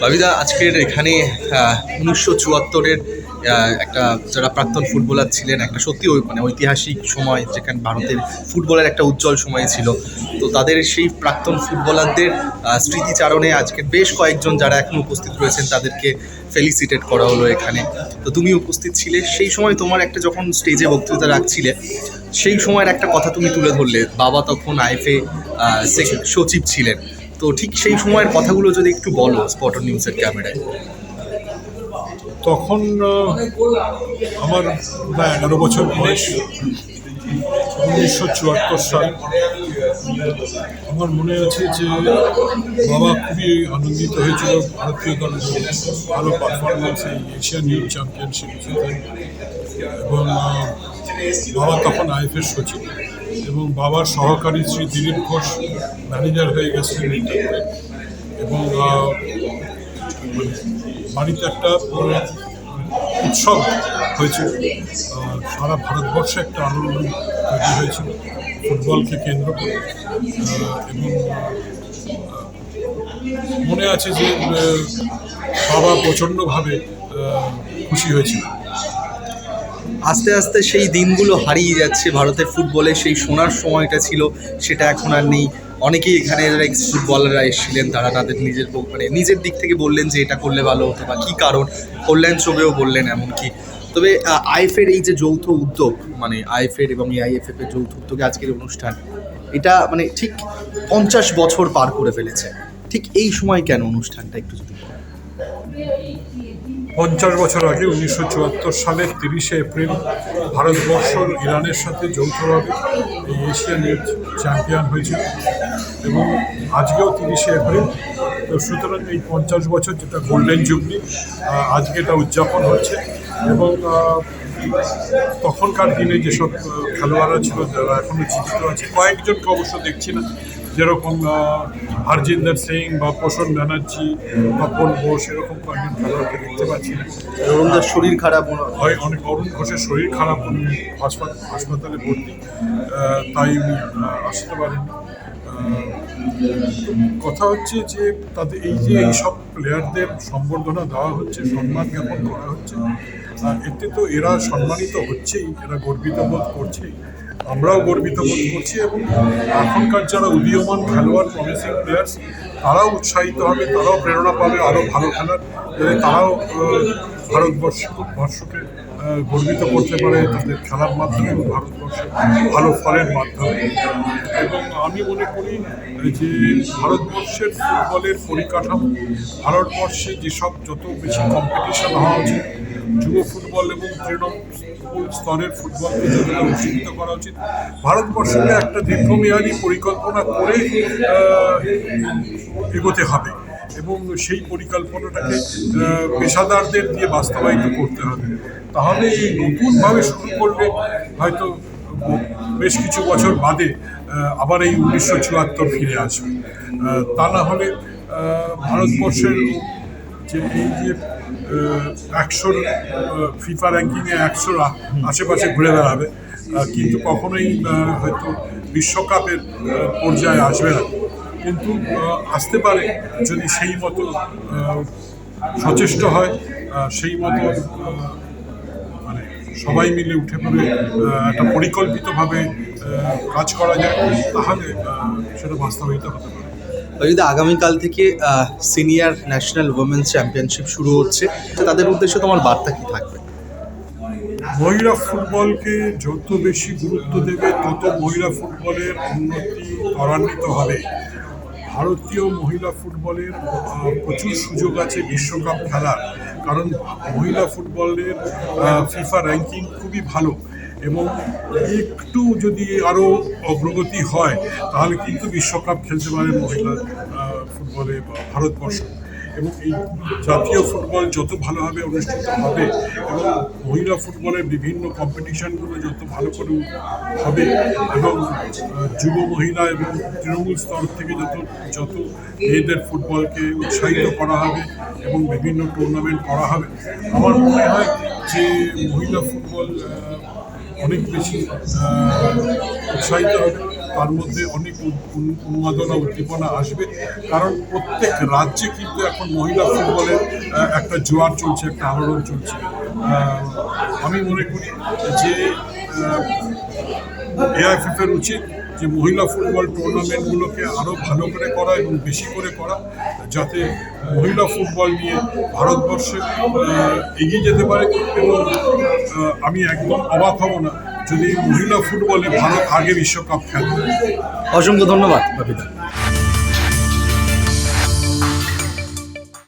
বাবিদা, আজকের এখানে উনিশশো চুয়াত্তরের একটা যারা প্রাক্তন ফুটবলার ছিলেন, একটা সত্যি মানে ঐতিহাসিক সময়, যেখানে ভারতের ফুটবলের একটা উজ্জ্বল সময় ছিল। তো তাদের সেই প্রাক্তন ফুটবলারদের স্মৃতিচারণে আজকে বেশ কয়েকজন যারা এখন উপস্থিত রয়েছেন, তাদেরকে ফেলিসিটেট করা হলো এখানে। তো তুমি উপস্থিত ছিলে। সেই সময় তোমার একটা যখন স্টেজে বক্তৃতা রাখছিলে, সেই সময়ের একটা কথা তুমি তুলে ধরলে। বাবা তখন আইএফএ সচিব ছিলেন। তো ঠিক সেই সময়ের কথাগুলো যদি একটু বলো স্পট নিউজের ক্যামেরায় তখন আমার প্রায় এগারো বছর বয়স, উনিশশো চুয়াত্তর সাল। আমার মনে আছে যে বাবা খুবই আনন্দিত হয়েছিল ভারতীয় দলের ভালো পারফরমেন্স এই এশিয়ান ইউথ চ্যাম্পিয়নশিপ এবং বাবা তখন আইএফের সচিব এবং বাবার সহকারী শ্রী দিলীপ ঘোষ ম্যানেজার হয়ে গেছিলেন করে এবং বাড়িতে একটা উৎসব হয়েছিল। সারা ভারতবর্ষে একটা আনন্দ তৈরি হয়েছিল, ফুটবলকে কেন্দ্র করে। এবং মনে আছে যে বাবা প্রচণ্ডভাবে খুশি হয়েছিল। আস্তে আস্তে সেই দিনগুলো হারিয়ে যাচ্ছে। ভারতের ফুটবলে সেই সোনার সময়টা ছিল, সেটা এখন আর নেই। অনেকেই এখানে ex ফুটবলাররা এসেছিলেন, তারা তাদের নিজের মানে নিজের দিক থেকে বললেন যে এটা করলে ভালো হতো বা কী কারণ? কল্যাণ চোখেও বললেন এমনকি। তবে আইএফের এই যে যৌথ উদ্যোগ মানে আইএফের এবং এআইএফএফ এর যৌথ উদ্যোগে আজকের অনুষ্ঠান, এটা মানে ঠিক পঞ্চাশ বছর পার করে ফেলেছে। ঠিক এই সময় কেন অনুষ্ঠানটা একটু যদি। পঞ্চাশ বছর আগে উনিশশো চুয়াত্তর সালের তিরিশে এপ্রিল ভারতবর্ষ ইরানের সাথে যৌথভাবে এই এশিয়ান ইউথ চ্যাম্পিয়ন হয়েছিল। এবং আজকেও তিরিশে এপ্রিল। তো সুতরাং এই পঞ্চাশ বছর যেটা গোল্ডেন জুবলি আজকে এটা উদযাপন হচ্ছে। এবং তখনকার দিনে যেসব খেলোয়াড়রা ছিল, যারা এখনও জীবিত আছে, কয়েকজনকে অবশ্য দেখছি না। যেরকম হরজিন্দর সিং বা পোষণ ব্যানার্জি তপন বোস এরকম কয়েকজন খেলোয়াড়কে দেখতে পাচ্ছি। অরুণদার শরীর খারাপ হয় অনেক অরুণ ঘোষের শরীর খারাপ উনি হাসপাতাল হাসপাতালে ভর্তি। তাই উনি আসতে পারেন। কথা হচ্ছে যে তাদের এই যে এইসব প্লেয়ারদের সম্বর্ধনা দেওয়া হচ্ছে সম্মান জ্ঞাপন করা হচ্ছে এতে তো এরা সম্মানিত হচ্ছেই এরা গর্বিত বোধ করছেই। আমরাও গর্বিত বোধ করছি এবং এখনকার যারা উদীয়মান খেলোয়াড় প্রমিসিং প্লেয়ার্স তারাও উৎসাহিত হবে, তারাও প্রেরণা পাবে আরও ভালো খেলার যাতে তারাও ভারতবর্ষ বর্ষকে গর্বিত করতে পারে তাদের খেলার মাধ্যমে এবং ভারতবর্ষের ভালো ফলের মাধ্যমে। এবং আমি মনে করি যে ভারতবর্ষের ফুটবলের পরিকাঠামো, ভারতবর্ষে যেসব যত বেশি কম্পিটিশন হওয়া উচিত যুব ফুটবল এবং তৃণমূল স্তরের ফুটবলকে যতটা উৎসাহিত করা উচিত। ভারতবর্ষকে একটা দীর্ঘমেয়াদী পরিকল্পনা করে এগোতে হবে এবং সেই পরিকল্পনাটাকে পেশাদারদের দিয়ে বাস্তবায়িত করতে হবে। তাহলে এই নতুনভাবে শুরু করলে হয়তো বেশ কিছু বছর বাদে আবার এই উনিশশো চুয়াত্তর ফিরে আসবে। তা না হলে ভারতবর্ষের যে এই যে একশোর ফিফা র্যাঙ্কিংয়ে একশোর আশেপাশে ঘুরে বেড়াবে। কিন্তু কখনোই হয়তো বিশ্বকাপের পর্যায়ে আসবে না। কিন্তু আসতে পারে যদি সেই মতো সচেষ্ট হয়। সেই মতো মানে সবাই মিলে উঠে পড়ে একটা পরিকল্পিতভাবে কাজ করা যায়, তাহলে সেটা বাস্তবায়িত হতে পারে। যদি আগামীকাল থেকে সিনিয়র ন্যাশনাল উইমেন্স চ্যাম্পিয়নশিপ শুরু হচ্ছে তাদের উদ্দেশ্যে তোমার বার্তা কি থাকবে? মহিলা ফুটবলকে যত বেশি গুরুত্ব দেবে, তত মহিলা ফুটবলের উন্নতি ত্বরান্বিত হবে। ভারতীয় মহিলা ফুটবলের প্রচুর সুযোগ আছে বিশ্বকাপ খেলার। কারণ মহিলা ফুটবলের ফিফা র্যাঙ্কিং খুবই ভালো। এবং একটু যদি আরও অগ্রগতি হয়, তাহলে কিন্তু বিশ্বকাপ খেলতে পারে মহিলা ফুটবলে ভারতবর্ষ। এবং এই জাতীয় ফুটবল যত ভালোভাবে অনুষ্ঠিত হবে, এবং মহিলা ফুটবলের বিভিন্ন কম্পিটিশনগুলো যত ভালো করে হবে, এবং যুব মহিলা এবং তৃণমূল স্তর থেকে যত যত মেয়েদের ফুটবলকে উৎসাহিত করা হবে, এবং বিভিন্ন টুর্নামেন্ট করা হবে, আমার মনে হয় যে মহিলা ফুটবল অনেক বেশি উৎসাহিত হবে। তার মধ্যে অনেক উন্মাদনা, উদ্দীপনা আসবে। কারণ প্রত্যেক রাজ্যে কিন্তু এখন মহিলা ফুটবলের একটা জোয়ার চলছে, একটা আলোড়ন চলছে। আমি মনে করি যে এআইএফএফ এর উচিত যে মহিলা ফুটবল টুর্নামেন্টগুলোকে আরও ভালো করে করা এবং বেশি করে করা, যাতে মহিলা ফুটবল নিয়ে ভারতবর্ষে এগিয়ে যেতে পারে এবং আমি একদম অবাক হব না যদি মহিলা ফুটবলে ভারত আগে বিশ্বকাপ খেলে অসংখ্য ধন্যবাদ